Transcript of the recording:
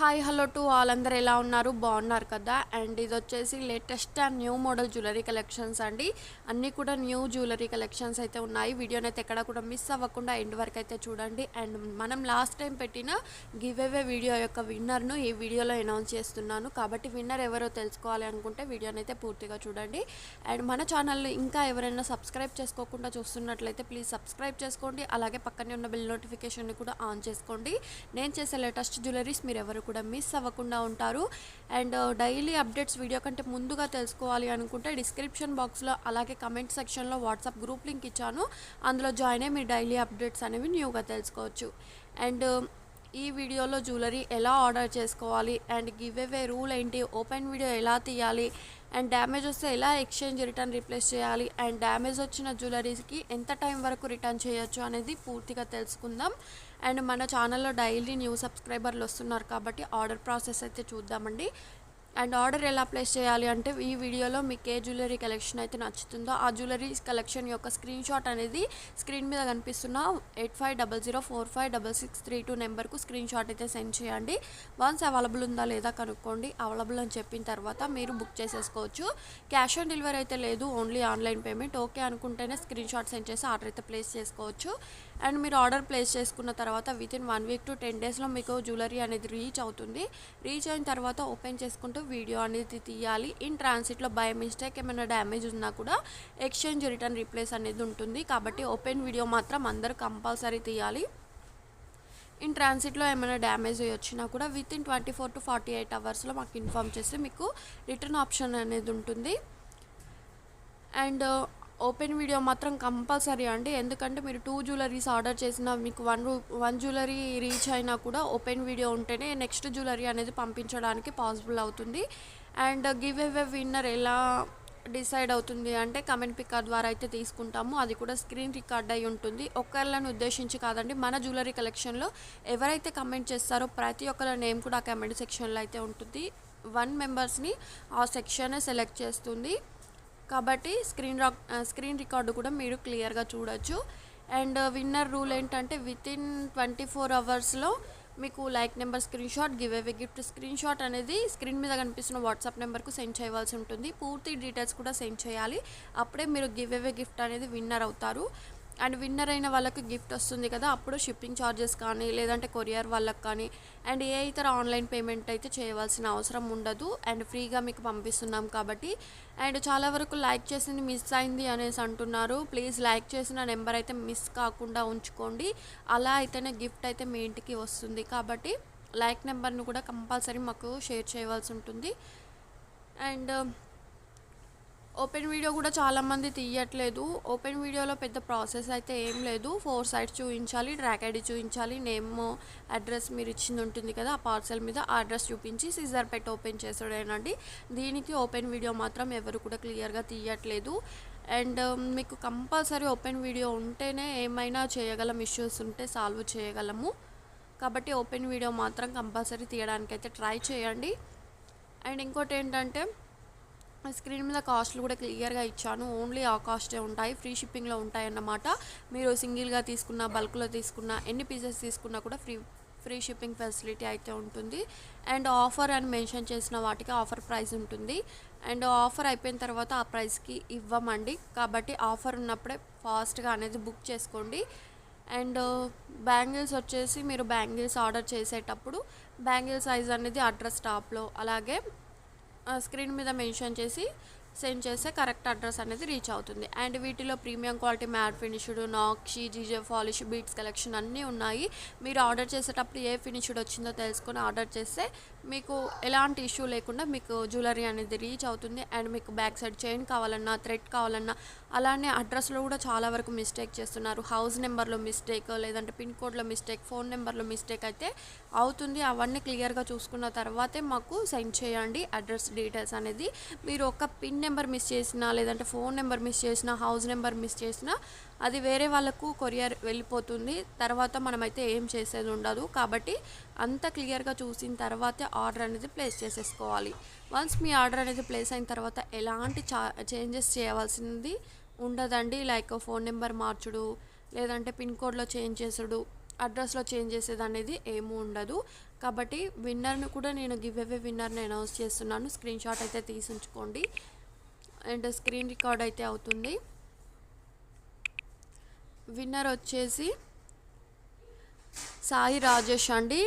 Hi hello to వాళ్ళందరూ ఎలా ఉన్నారు? బాగున్నారు కదా? అండ్ ఇది వచ్చేసి latest and new model jewellery collections అండి. అన్నీ కూడా న్యూ జ్యువెలరీ కలెక్షన్స్ అయితే ఉన్నాయి. వీడియోని అయితే ఎక్కడ కూడా మిస్ అవ్వకుండా ఎండ్ వరకు అయితే చూడండి. అండ్ మనం లాస్ట్ టైం పెట్టిన గివ్ అవే వీడియో యొక్క విన్నర్ను ఈ వీడియోలో అనౌన్స్ చేస్తున్నాను. కాబట్టి విన్నర్ ఎవరో తెలుసుకోవాలి అనుకుంటే వీడియోని అయితే పూర్తిగా చూడండి. అండ్ మన ఛానల్ని ఇంకా ఎవరైనా సబ్స్క్రైబ్ చేసుకోకుండా చూస్తున్నట్లయితే ప్లీజ్ సబ్స్క్రైబ్ చేసుకోండి. అలాగే పక్కనే ఉన్న బిల్ నోటిఫికేషన్ని కూడా ఆన్ చేసుకోండి. నేను చేసే లేటెస్ట్ జ్యువెలరీస్ మీరు ఎవరు కూడా మిస్ అవ్వకుండా ఉంటారు. అండ్ డైలీ అప్డేట్స్ వీడియో కంటే ముందుగా తెలుసుకోవాలి అనుకుంటే డిస్క్రిప్షన్ బాక్స్లో అలాగే కమెంట్ సెక్షన్లో వాట్సాప్ గ్రూప్ లింక్ ఇచ్చాను. అందులో జాయిన్ అయ్యి మీరు డైలీ అప్డేట్స్ అనేవి న్యూగా తెలుసుకోవచ్చు. అండ్ um, ఈ వీడియోలో జ్యువెలరీ ఎలా ఆర్డర్ చేసుకోవాలి? అండ్ గివ్ అవే రూల్ ఏంటి? ఓపెన్ వీడియో ఎలా తీయాలి? అండ్ డ్యామేజ్ వస్తే ఎలా ఎక్స్చేంజ్ రిటర్న్ రీప్లేస్ చేయాలి? అండ్ డ్యామేజ్ వచ్చిన జ్యువెలరీస్కి ఎంత టైం వరకు రిటర్న్ చేయొచ్చు అనేది పూర్తిగా తెలుసుకుందాం. అండ్ మన ఛానల్లో డైలీ న్యూ సబ్స్క్రైబర్లు వస్తున్నారు కాబట్టి ఆర్డర్ ప్రాసెస్ అయితే చూద్దామండి. అండ్ ఆర్డర్ ఎలా ప్లేస్ చేయాలి అంటే ఈ వీడియోలో మీకు ఏ జ్యువెలరీ కలెక్షన్ అయితే నచ్చుతుందో ఆ జ్యువెలరీ కలెక్షన్ యొక్క స్క్రీన్ షాట్ అనేది స్క్రీన్ మీద కనిపిస్తున్న eight five double zero four five double six three two నెంబర్కు స్క్రీన్ షాట్ అయితే సెండ్ చేయండి. వన్స్ అవైలబుల్ ఉందా లేదా కనుక్కోండి. అవైలబుల్ అని చెప్పిన తర్వాత మీరు బుక్ చేసేసుకోవచ్చు. క్యాష్ ఆన్ డెలివరీ అయితే లేదు ఓన్లీ ఆన్లైన్ పేమెంట్. ఓకే అనుకుంటేనే స్క్రీన్ షాట్ సెండ్ చేసి ఆర్డర్ అయితే ప్లేస్ చేసుకోవచ్చు. అండ్ మీరు ఆర్డర్ ప్లేస్ చేసుకున్న తర్వాత within one week to ten డేస్లో మీకు జ్యువెలరీ అనేది రీచ్ అవుతుంది. రీచ్ అయిన తర్వాత ఓపెన్ చేసుకుంటూ వీడియో అనేది తీయాలి. ఇన్ ట్రాన్సిట్లో బై మిస్టేక్ ఏమైనా డ్యామేజ్ ఉన్నా కూడా ఎక్స్చేంజ్ రిటర్న్ రీప్లేస్ అనేది ఉంటుంది. కాబట్టి ఓపెన్ వీడియో మాత్రం అందరూ కంపల్సరీ తీయాలి. ఇన్ ట్రాన్సిట్లో ఏమైనా డ్యామేజ్ వచ్చినా కూడా within twenty four to forty eight అవర్స్లో మాకు ఇన్ఫామ్ చేస్తే మీకు రిటర్న్ ఆప్షన్ అనేది ఉంటుంది. అండ్ ఓపెన్ వీడియో మాత్రం కంపల్సరీ అండి. ఎందుకంటే మీరు టూ జ్యువెలరీస్ ఆర్డర్ చేసిన మీకు వన్ రూ వన్ జ్యువెలరీ రీచ్ అయినా కూడా ఓపెన్ వీడియో ఉంటేనే నెక్స్ట్ జ్యువెలరీ అనేది పంపించడానికి పాసిబుల్ అవుతుంది. అండ్ గివ్ అవే విన్నర్ ఎలా డిసైడ్ అవుతుంది అంటే కమెంట్ పిక్కర్ ద్వారా అయితే తీసుకుంటాము. అది కూడా స్క్రీన్ రికార్డ్ అయి ఉంటుంది. ఒకళ్ళని ఉద్దేశించి కాదండి మన జ్యువెలరీ కలెక్షన్లో ఎవరైతే కమెంట్ చేస్తారో ప్రతి ఒక్కరి నేమ్ కూడా ఆ కమెంట్ సెక్షన్లో అయితే ఉంటుంది. వన్ మెంబర్స్ని ఆ సెక్షనే సెలెక్ట్ చేస్తుంది. కాబట్టి స్క్రీన్ రాక్ స్క్రీన్ రికార్డు కూడా మీరు క్లియర్గా చూడొచ్చు. అండ్ విన్నర్ రూల్ ఏంటంటే విత్ ఇన్ ట్వంటీ ఫోర్ అవర్స్లో మీకు like number screen shot give away gift screen shot అనేది స్క్రీన్ మీద కనిపిస్తున్న వాట్సాప్ నెంబర్కు సెండ్ చేయవలసి ఉంటుంది. పూర్తి డీటెయిల్స్ కూడా సెండ్ చేయాలి. అప్పుడే మీరు గివ్ అవే గిఫ్ట్ అనేది విన్నర్ అవుతారు. అండ్ విన్నర్ అయిన వాళ్ళకి గిఫ్ట్ వస్తుంది కదా అప్పుడు షిప్పింగ్ ఛార్జెస్ కానీ లేదంటే కొరియర్ వాళ్ళకి కానీ అండ్ ఏ ఇతర ఆన్లైన్ పేమెంట్ అయితే చేయవలసిన అవసరం ఉండదు. అండ్ ఫ్రీగా మీకు పంపిస్తున్నాం కాబట్టి అండ్ చాలా వరకు లైక్ చేసింది మిస్ అయింది అనేసి అంటున్నారు. ప్లీజ్ లైక్ చేసిన నెంబర్ అయితే మిస్ కాకుండా ఉంచుకోండి. అలా అయితేనే గిఫ్ట్ అయితే మీ ఇంటికి వస్తుంది కాబట్టి లైక్ నెంబర్ను కూడా కంపల్సరీ మాకు షేర్ చేయవలసి ఉంటుంది. అండ్ ఓపెన్ వీడియో కూడా చాలామంది తీయట్లేదు. ఓపెన్ వీడియోలో పెద్ద ప్రాసెస్ అయితే ఏం లేదు. ఫోర్ సైడ్స్ చూపించాలి ట్రాక్ ఐడి చూపించాలి నేమ్ అడ్రస్ మీరు ఇచ్చింది ఉంటుంది కదా ఆ పార్సల్ మీద ఆ అడ్రస్ చూపించి సీజర్ పెట్టి ఓపెన్ చేసాడేనండి దీనికి ఓపెన్ వీడియో మాత్రం ఎవరు కూడా క్లియర్గా తీయట్లేదు. అండ్ um, మీకు కంపల్సరీ ఓపెన్ వీడియో ఉంటేనే ఏమైనా చేయగలం ఇష్యూస్ ఉంటే సాల్వ్ చేయగలము. కాబట్టి ఓపెన్ వీడియో మాత్రం కంపల్సరీ తీయడానికి అయితే ట్రై చేయండి. అండ్ ఇంకోటి ఏంటంటే స్క్రీన్ మీద కాస్ట్లు కూడా క్లియర్గా ఇచ్చాను. ఓన్లీ ఆ కాస్టే ఉంటాయి. ఫ్రీ షిప్పింగ్లో ఉంటాయి అన్నమాట మీరు సింగిల్గా తీసుకున్న బల్క్లో తీసుకున్న ఎన్ని పీసెస్ తీసుకున్నా కూడా ఫ్రీ ఫ్రీ షిప్పింగ్ ఫెసిలిటీ అయితే ఉంటుంది. అండ్ ఆఫర్ అని మెన్షన్ చేసిన వాటికి ఆఫర్ ప్రైస్ ఉంటుంది. అండ్ ఆఫర్ అయిపోయిన తర్వాత ఆ ప్రైస్కి ఇవ్వమండి. కాబట్టి ఆఫర్ ఉన్నప్పుడే ఫాస్ట్గా అనేది బుక్ చేసుకోండి. అండ్ బ్యాంగిల్స్ వచ్చేసి మీరు బ్యాంగిల్స్ ఆర్డర్ చేసేటప్పుడు బ్యాంగిల్ సైజ్ అనేది అడ్రస్ టాప్లో అలాగే స్క్రీన్ మీద మెన్షన్ చేసి సెండ్ చేస్తే కరెక్ట్ అడ్రస్ అనేది రీచ్ అవుతుంది. అండ్ వీటిలో premium quality matte finished nakshi GJ polish beads collection అన్నీ ఉన్నాయి. మీరు ఆర్డర్ చేసేటప్పుడు ఏ ఫినిష్డ్ వచ్చిందో తెలుసుకొని ఆర్డర్ చేస్తే మీకు ఎలాంటి ఇష్యూ లేకుండా మీకు జ్యువెలరీ అనేది రీచ్ అవుతుంది. అండ్ మీకు బ్యాక్ సైడ్ చైన్ కావాలన్నా థ్రెడ్ కావాలన్నా అలానే అడ్రస్లో కూడా చాలా వరకు మిస్టేక్ చేస్తున్నారు. హౌస్ నెంబర్లో మిస్టేక్ లేదంటే పిన్ కోడ్లో మిస్టేక్ ఫోన్ నెంబర్లో మిస్టేక్ అయితే అవుతుంది. అవన్నీ క్లియర్గా చూసుకున్న తర్వాతే మాకు సెండ్ చేయండి అడ్రస్ డీటెయిల్స్ అనేది. మీరు ఒక పిన్ పిన్ నెంబర్ మిస్ చేసినా లేదంటే ఫోన్ నెంబర్ మిస్ చేసినా హౌస్ నెంబర్ మిస్ చేసినా అది వేరే వాళ్ళకు కొరియర్ వెళ్ళిపోతుంది. తర్వాత మనమైతే ఏం చేసేది ఉండదు. కాబట్టి అంత క్లియర్గా చూసిన తర్వాతే ఆర్డర్ అనేది ప్లేస్ చేసేసుకోవాలి. వన్స్ మీ ఆర్డర్ అనేది ప్లేస్ అయిన తర్వాత ఎలాంటి చా చేంజెస్ చేయవలసింది ఉండదండి. లైక్ ఫోన్ నెంబర్ మార్చుడు లేదంటే పిన్ కోడ్లో చేంజ్ చేసుడు అడ్రస్లో చేంజ్ చేసేది అనేది ఏమీ ఉండదు. కాబట్టి విన్నర్ను కూడా నేను గివ్ అవే విన్నర్ని అనౌన్స్ చేస్తున్నాను. స్క్రీన్ షాట్ అయితే తీసి ఉంచుకోండి. అండ్ స్క్రీన్ రికార్డ్ అయితే అవుతుంది. విన్నర్ వచ్చేసి సాయి రాజేష్ అండి.